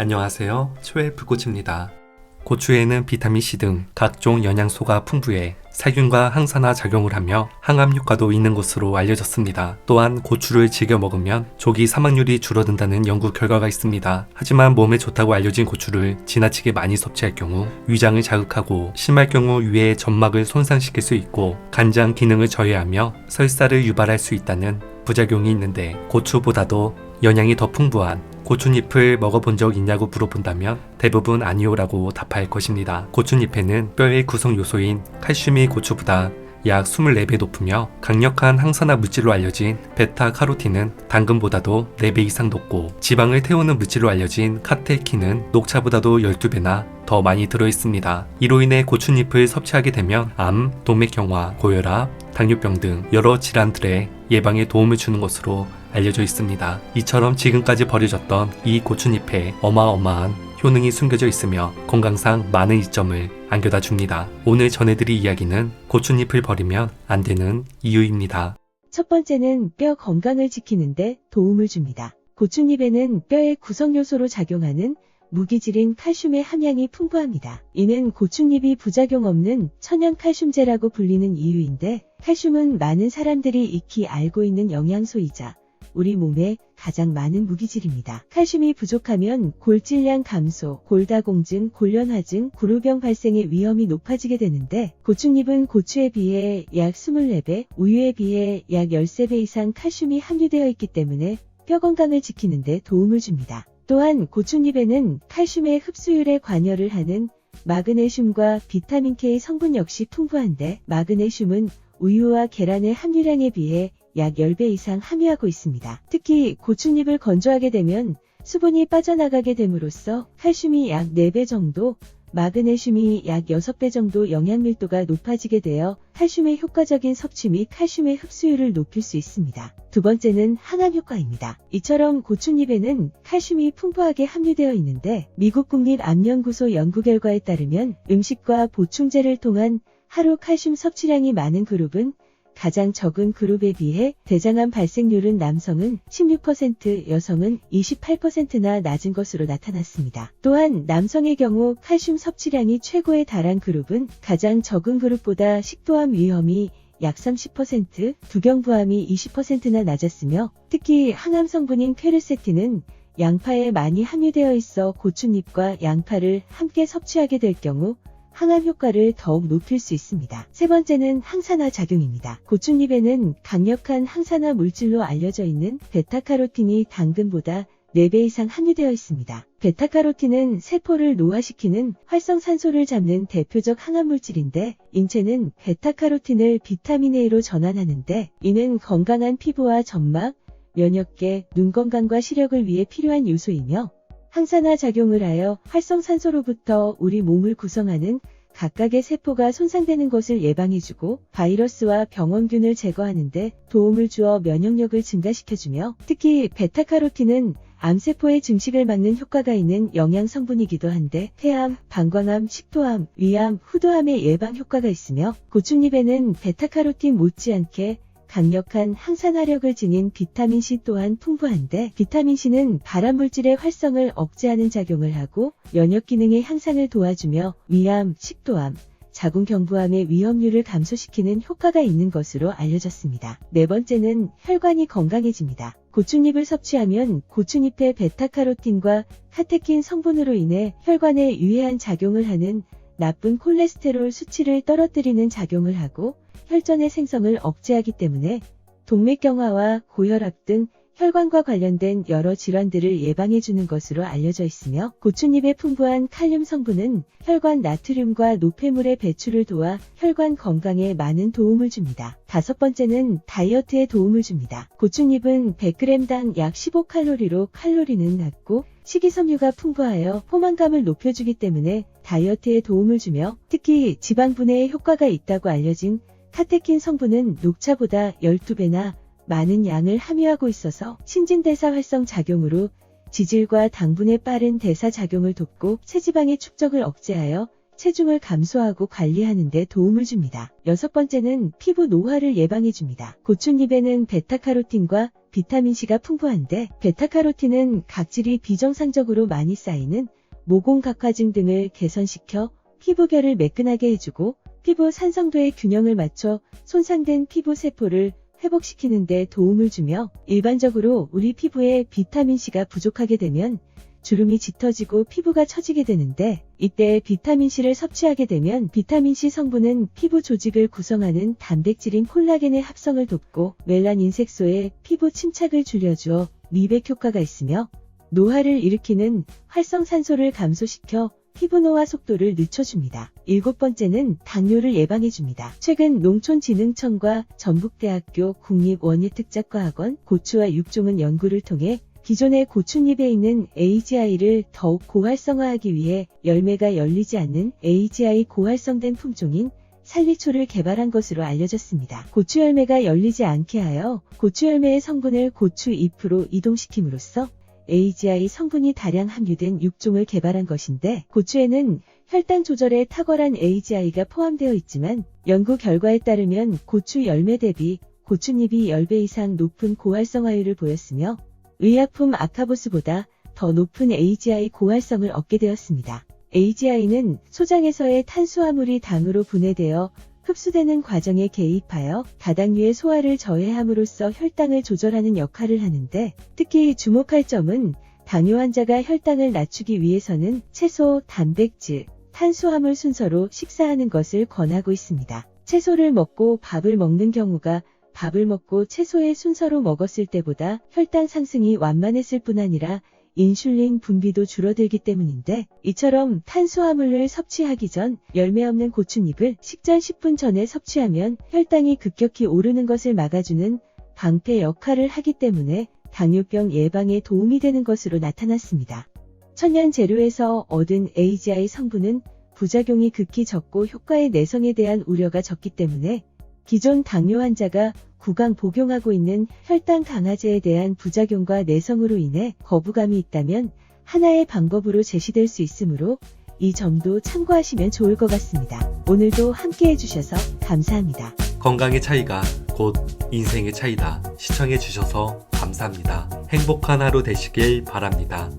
안녕하세요. 초의 불꽃입니다. 고추에는 비타민C 등 각종 영양소가 풍부해 살균과 항산화 작용을 하며 항암 효과도 있는 것으로 알려졌습니다. 또한 고추를 즐겨 먹으면 조기 사망률이 줄어든다는 연구 결과가 있습니다. 하지만 몸에 좋다고 알려진 고추를 지나치게 많이 섭취할 경우 위장을 자극하고 심할 경우 위의 점막을 손상시킬 수 있고 간장 기능을 저해하며 설사를 유발할 수 있다는 부작용이 있는데 고추보다도 영양이 더 풍부한 고추잎을 먹어본 적 있냐고 물어본다면 대부분 아니오라고 답할 것입니다. 고추잎에는 뼈의 구성 요소인 칼슘이 고추보다 약 24배 높으며 강력한 항산화 물질로 알려진 베타카로틴은 당근보다도 4배 이상 높고 지방을 태우는 물질로 알려진 카테킨은 녹차보다도 12배나 더 많이 들어있습니다. 이로 인해 고추잎을 섭취하게 되면 암, 동맥경화, 고혈압, 당뇨병 등 여러 질환들의 예방에 도움을 주는 것으로 알려져 있습니다. 이처럼 지금까지 버려졌던 이 고추잎에 어마어마한 효능이 숨겨져 있으며 건강상 많은 이점을 안겨다 줍니다. 오늘 전해드릴 이야기는 고추잎을 버리면 안 되는 이유입니다. 첫 번째는 뼈 건강을 지키는데 도움을 줍니다. 고추잎에는 뼈의 구성 요소로 작용하는 무기질인 칼슘의 함량이 풍부합니다. 이는 고추잎이 부작용 없는 천연 칼슘제라고 불리는 이유인데 칼슘은 많은 사람들이 익히 알고 있는 영양소이자 우리 몸에 가장 많은 무기질입니다. 칼슘이 부족하면 골질량 감소, 골다공증, 골련화증, 구루병 발생의 위험이 높아지게 되는데 고추잎은 고추에 비해 약 24배, 우유에 비해 약 13배 이상 칼슘이 함유되어 있기 때문에 뼈 건강을 지키는 데 도움을 줍니다. 또한 고추잎에는 칼슘의 흡수율에 관여를 하는 마그네슘과 비타민 K 성분 역시 풍부한데 마그네슘은 우유와 계란의 함유량에 비해 약 10배 이상 함유하고 있습니다. 특히 고추잎을 건조하게 되면 수분이 빠져나가게 됨으로써 칼슘이 약 4배 정도, 마그네슘이 약 6배 정도 영양 밀도가 높아지게 되어 칼슘의 효과적인 섭취 및 칼슘의 흡수율을 높일 수 있습니다. 두 번째는 항암 효과입니다. 이처럼 고추잎에는 칼슘이 풍부하게 함유되어 있는데 미국 국립암연구소 연구 결과에 따르면 음식과 보충제를 통한 하루 칼슘 섭취량이 많은 그룹은 가장 적은 그룹에 비해 대장암 발생률은 남성은 16%, 여성은 28%나 낮은 것으로 나타났습니다. 또한 남성의 경우 칼슘 섭취량이 최고에 달한 그룹은 가장 적은 그룹보다 식도암 위험이 약 30%, 두경부암이 20%나 낮았으며 특히 항암 성분인 퀘르세틴은 양파에 많이 함유되어 있어 고추잎과 양파를 함께 섭취하게 될 경우 항암 효과를 더욱 높일 수 있습니다. 세 번째는 항산화 작용입니다. 고추잎에는 강력한 항산화 물질로 알려져 있는 베타카로틴이 당근보다 4배 이상 함유되어 있습니다. 베타카로틴은 세포를 노화시키는 활성산소를 잡는 대표적 항암 물질인데 인체는 베타카로틴을 비타민 A로 전환하는데 이는 건강한 피부와 점막, 면역계, 눈 건강과 시력을 위해 필요한 요소이며 항산화 작용을 하여 활성산소로부터 우리 몸을 구성하는 각각의 세포가 손상되는 것을 예방해주고 바이러스와 병원균을 제거하는데 도움을 주어 면역력을 증가시켜주며 특히 베타카로틴은 암세포의 증식을 막는 효과가 있는 영양 성분이기도 한데 폐암, 방광암, 식도암, 위암, 후두암의 예방 효과가 있으며 고추잎에는 베타카로틴 못지않게 강력한 항산화력을 지닌 비타민C 또한 풍부한데 비타민C는 발암물질의 활성을 억제하는 작용을 하고 면역 기능의 향상을 도와주며 위암, 식도암, 자궁경부암의 위험률을 감소시키는 효과가 있는 것으로 알려졌습니다. 네 번째는 혈관이 건강해집니다. 고추잎을 섭취하면 고추잎의 베타카로틴과 카테킨 성분으로 인해 혈관에 유해한 작용을 하는 나쁜 콜레스테롤 수치를 떨어뜨리는 작용을 하고 혈전의 생성을 억제하기 때문에 동맥경화와 고혈압 등 혈관과 관련된 여러 질환들을 예방해주는 것으로 알려져 있으며 고추잎의 풍부한 칼륨 성분은 혈관 나트륨과 노폐물의 배출을 도와 혈관 건강에 많은 도움을 줍니다. 다섯 번째는 다이어트에 도움을 줍니다. 고추잎은 100g당 약 15칼로리로 칼로리는 낮고 식이섬유가 풍부하여 포만감을 높여주기 때문에 다이어트에 도움을 주며 특히 지방 분해에 효과가 있다고 알려진 카테킨 성분은 녹차보다 12배나 많은 양을 함유하고 있어서 신진대사 활성 작용으로 지질과 당분의 빠른 대사 작용을 돕고 체지방의 축적을 억제하여 체중을 감소하고 관리하는 데 도움을 줍니다. 여섯 번째는 피부 노화를 예방해 줍니다. 고추잎에는 베타카로틴과 비타민C가 풍부한데 베타카로틴은 각질이 비정상적으로 많이 쌓이는 모공 각화증 등을 개선시켜 피부결을 매끈하게 해주고 피부 산성도의 균형을 맞춰 손상된 피부 세포를 회복시키는 데 도움을 주며 일반적으로 우리 피부에 비타민C가 부족하게 되면 주름이 짙어지고 피부가 처지게 되는데 이때 비타민C를 섭취하게 되면 비타민C 성분은 피부 조직을 구성하는 단백질인 콜라겐의 합성을 돕고 멜라닌 색소의 피부 침착을 줄여주어 미백 효과가 있으며 노화를 일으키는 활성산소를 감소시켜 피부 노화 속도를 늦춰줍니다. 일곱 번째는 당뇨를 예방해줍니다. 최근 농촌진흥청과 전북대학교 국립원예특작과학원 고추와 육종은 연구를 통해 기존의 고추잎에 있는 AGI를 더욱 고활성화하기 위해 열매가 열리지 않는 AGI 고활성된 품종인 살리초를 개발한 것으로 알려졌습니다. 고추 열매가 열리지 않게 하여 고추 열매의 성분을 고추 잎으로 이동시킴으로써 AGI 성분이 다량 함유된 육종을 개발한 것인데 고추에는 혈당 조절에 탁월한 AGI가 포함되어 있지만 연구 결과에 따르면 고추 열매 대비 고추잎이 10배 이상 높은 고활성화율을 보였으며 의약품 아카보스보다 더 높은 AGI 고활성을 얻게 되었습니다. AGI는 소장에서의 탄수화물이 당으로 분해되어 흡수되는 과정에 개입하여 다당류의 소화를 저해함으로써 혈당을 조절하는 역할을 하는데 특히 주목할 점은 당뇨 환자가 혈당을 낮추기 위해서는 채소, 단백질, 탄수화물 순서로 식사하는 것을 권하고 있습니다. 채소를 먹고 밥을 먹는 경우가 밥을 먹고 채소의 순서로 먹었을 때보다 혈당 상승이 완만했을 뿐 아니라 인슐린 분비도 줄어들기 때문인데 이처럼 탄수화물을 섭취하기 전 열매 없는 고추잎을 식전 10분 전에 섭취하면 혈당이 급격히 오르는 것을 막아주는 방패 역할을 하기 때문에 당뇨병 예방에 도움이 되는 것으로 나타났습니다. 천연 재료에서 얻은 AGI 성분은 부작용이 극히 적고 효과의 내성에 대한 우려가 적기 때문에 기존 당뇨 환자가 구강 복용하고 있는 혈당 강화제에 대한 부작용과 내성으로 인해 거부감이 있다면 하나의 방법으로 제시될 수 있으므로 이 점도 참고하시면 좋을 것 같습니다. 오늘도 함께 해주셔서 감사합니다. 건강의 차이가 곧 인생의 차이다. 시청해주셔서 감사합니다. 행복한 하루 되시길 바랍니다.